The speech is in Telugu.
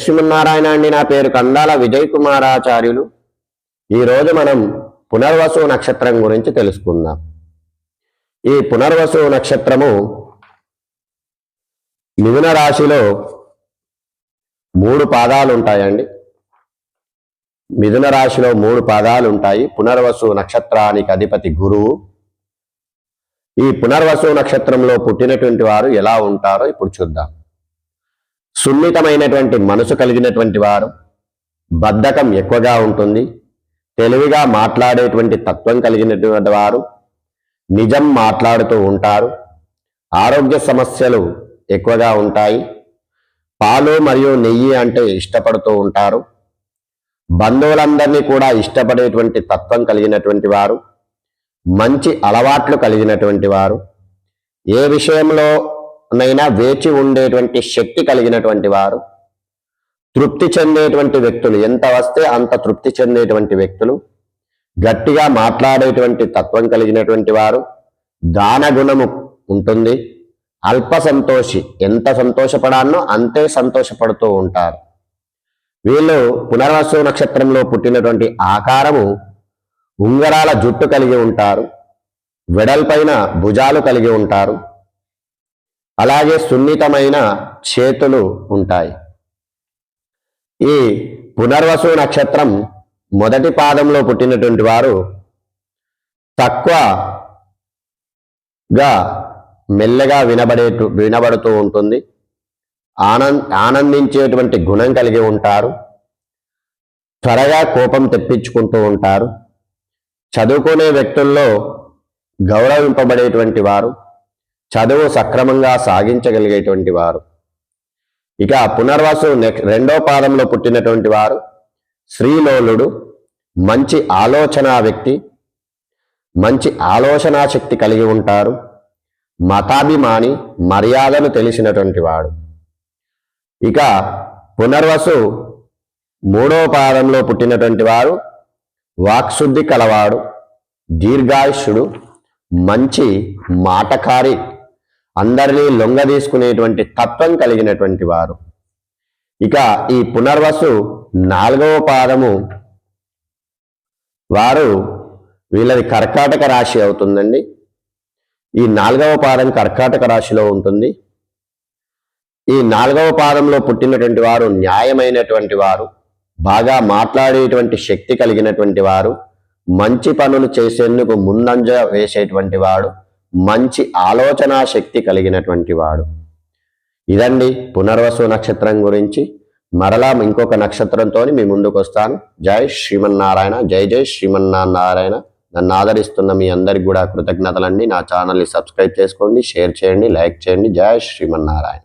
శ్రీమన్నారాయణ అండి నా పేరు కందాల విజయ్ కుమారాచార్యులు. ఈరోజు మనం పునర్వసు నక్షత్రం గురించి తెలుసుకుందాం. ఈ పునర్వసు నక్షత్రము మిథున రాశిలో మూడు పాదాలు ఉంటాయండి. మిథున రాశిలో మూడు పాదాలు ఉంటాయి. పునర్వసు నక్షత్రానికి అధిపతి గురువు. ఈ పునర్వసు నక్షత్రంలో పుట్టినటువంటి వారు ఎలా ఉంటారో ఇప్పుడు చూద్దాం. సున్నితమైనటువంటి మనసు కలిగినటువంటి వారు బద్ధకం ఎక్కువగా ఉంటుంది తెలివిగా మాట్లాడేటువంటి తత్వం కలిగినటువంటి వారు నిజం మాట్లాడుతూ ఉంటారు ఆరోగ్య సమస్యలు ఎక్కువగా ఉంటాయి పాలు మరియు నెయ్యి అంటే ఇష్టపడుతూ ఉంటారు బంధువులందరినీ కూడా ఇష్టపడేటువంటి తత్వం కలిగినటువంటి వారు మంచి అలవాట్లు కలిగినటువంటి వారు ఏ విషయంలో నైనా వేచి ఉండేటువంటి శక్తి కలిగినటువంటి వారు తృప్తి చెందేటువంటి వ్యక్తులు ఎంత వస్తే అంత తృప్తి చెందేటువంటి వ్యక్తులు గట్టిగా మాట్లాడేటువంటి తత్వం కలిగినటువంటి వారు దాన గుణము ఉంటుంది. అల్ప సంతోషి ఎంత సంతోషపడానో అంతే సంతోషపడుతూ ఉంటారు. వీళ్ళు పునర్వసు నక్షత్రంలో పుట్టినటువంటి ఆకారము ఉంగరాల జుట్టు కలిగి ఉంటారు వెడల్పైన భుజాలు కలిగి ఉంటారు అలాగే సున్నితమైన చేతులు ఉంటాయి. ఈ పునర్వసు నక్షత్రం మొదటి పాదంలో పుట్టినటువంటి వారు తక్కువగా మెల్లగా వినబడే వినబడుతూ ఉంటుంది. ఆనంద్ ఆనందించేటువంటి గుణం కలిగి ఉంటారు. త్వరగా కోపం తెప్పించుకుంటూ ఉంటారు. చదువుకునే వ్యక్తుల్లో గౌరవింపబడేటువంటి వారు. చదువు సక్రమంగా సాగించగలిగేటువంటి వారు. ఇక పునర్వాసు రెండో పాదంలో పుట్టినటువంటి వారు శ్రీలోలుడు మంచి ఆలోచన వ్యక్తి మంచి ఆలోచనా శక్తి కలిగి ఉంటారు మతాభిమాని మర్యాదను తెలిసినటువంటి వాడు. ఇక పునర్వసు మూడో పాదంలో పుట్టినటువంటి వారు వాక్శుద్ధి కలవాడు దీర్ఘాయుష్యుడు మంచి మాటకారి అందరినీ లొంగదీసుకునేటువంటి తత్వం కలిగినటువంటి వారు. ఇక ఈ పునర్వసు నాలుగవ పాదము. వారు వీళ్ళది కర్కాటక రాశి అవుతుందండి. ఈ నాలుగవ పాదం కర్కాటక రాశిలో ఉంటుంది. ఈ నాలుగవ పాదంలో పుట్టినటువంటి వారు న్యాయమైనటువంటి వారు బాగా మాట్లాడేటువంటి శక్తి కలిగినటువంటి వారు మంచి పనులు చేసేందుకు ముందంజ వేసేటువంటి వాడు మంచి ఆలోచన శక్తి కలిగినటువంటి వాడు. ఇదండి పునర్వసు నక్షత్రం గురించి. మరలా ఇంకొక నక్షత్రంతో మీ ముందుకు వస్తాను జై శ్రీమన్నారాయణ జై జై శ్రీమన్నారాయణ. నన్ను ఆదరిస్తున్న మీ అందరికి కూడా కృతజ్ఞతలండి. నా ఛానల్ని సబ్స్క్రైబ్ చేసుకోండి షేర్ చేయండి లైక్ చేయండి. జై శ్రీమన్నారాయణ.